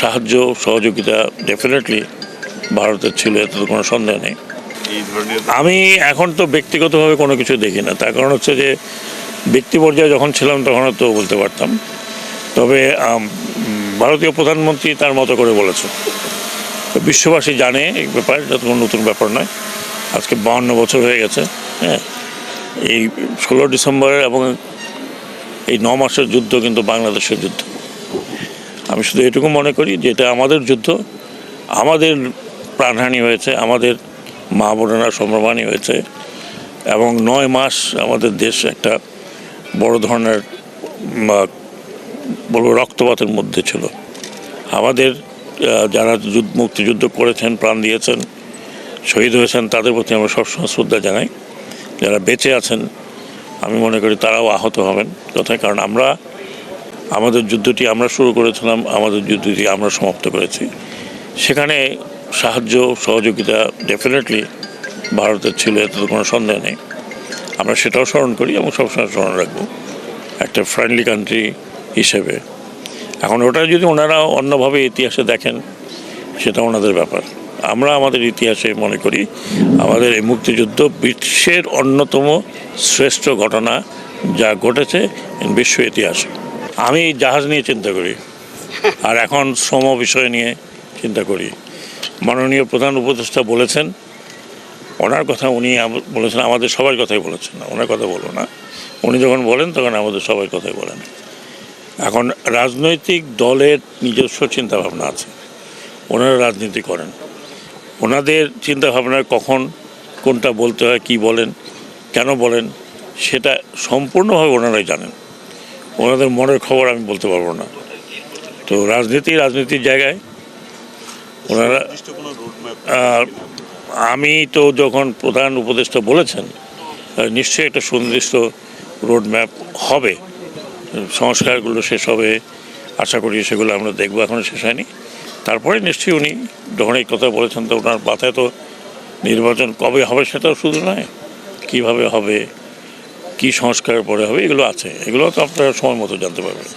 সাহায্য সহযোগিতা ডেফিনেটলি ভারতের ছিল এতে তো কোনো সন্দেহ নেই। আমি এখন তো ব্যক্তিগতভাবে কোনো কিছু দেখি না। তার কারণ হচ্ছে যে ব্যক্তি পর্যায়ে যখন ছিলাম তখন তো বলতে পারতাম। তবে ভারতীয় প্রধানমন্ত্রী তার মতো করে বলেছেন। তো বিশ্ববাসী জানে এই ব্যাপার এটা তো কোনো নতুন ব্যাপার নয়। আজকে বাউন্ন বছর হয়ে গেছে হ্যাঁ। এই ষোলো ডিসেম্বর এবং এই ন মাসের যুদ্ধ কিন্তু বাংলাদেশের যুদ্ধ। আমি শুধু এটুকু মনে করি যে এটা আমাদের যুদ্ধ। আমাদের প্রাণহানি হয়েছে, আমাদের মা বোনেরা সম্ভ্রমানি হয়েছে এবং নয় মাস আমাদের দেশ একটা বড় ধরনের বলব রক্তপাতের মধ্যে ছিল। আমাদের যারা যুদ্ধ, মুক্তিযুদ্ধ করেছেন, প্রাণ দিয়েছেন, শহীদ হয়েছেন, তাদের প্রতি আমরা সবসময় শ্রদ্ধা জানাই। যারা বেঁচে আছেন, আমি মনে করি তারাও আহত হবেন। কোথায় কারণ আমরা আমাদের যুদ্ধটি আমরা শুরু করেছিলাম, আমাদের যুদ্ধটি আমরা সমাপ্ত করেছি। সেখানে সাহায্য, সহযোগিতা ডেফিনেটলি ভারতের ছিল, এতে কোনো সন্দেহ নেই। আমরা সেটাও স্মরণ করি এবং সবসময় স্মরণ রাখব, একটা ফ্রেন্ডলি কান্ট্রি হিসেবে। এখন ওটা যদি ওনারা অন্যভাবে ইতিহাসে দেখেন, সেটা ওনাদের ব্যাপার। আমরা আমাদের ইতিহাসে মনে করি, আমাদের এই মুক্তিযুদ্ধ বিশ্বের অন্যতম শ্রেষ্ঠ ঘটনা যা ঘটেছে বিশ্ব ইতিহাসে। আমি জাহাজ নিয়ে চিন্তা করি। আর এখন শ্রম বিষয় নিয়ে চিন্তা করি। মাননীয় প্রধান উপদেষ্টা বলেছেন, ওনার কথা উনি বলেছেন, আমাদের সবার কথাই বলেছেন না, ওনার কথা বলব না। উনি যখন বলেন তখন আমাদের সবার কথাই বলেন। এখন রাজনৈতিক দলের নিজস্ব চিন্তাভাবনা আছে। ওনারা রাজনীতি করেন। ওনাদের চিন্তাভাবনায় কখন কোনটা বলতে হয়, কি বলেন, কেন বলেন, সেটা সম্পূর্ণভাবে ওনারাই জানেন। ওনাদের মনের খবর আমি বলতে পারব না। তো রাজনীতি, রাজনীতির জায়গায় ওনারা আমি তো যখন প্রধান উপদেষ্টা বলেছেন নিশ্চয়ই একটা সুনির্দিষ্ট রোডম্যাপ হবে। সংস্কারগুলো শেষ হবে, আশা করি সেগুলো আমরা দেখব এখনও শেষ হয়নি। তারপরে নিশ্চয়ই উনি যখন এই কথা বলেছেন, তো ওনার মাথায় তো নির্বাচন কবে হবে সেটাও শুধু নয়, কীভাবে হবে কি সংস্কার পরে হবে এগুলো আছে। এগুলো তো আপনারা সময় মতো জানতে পারবেন।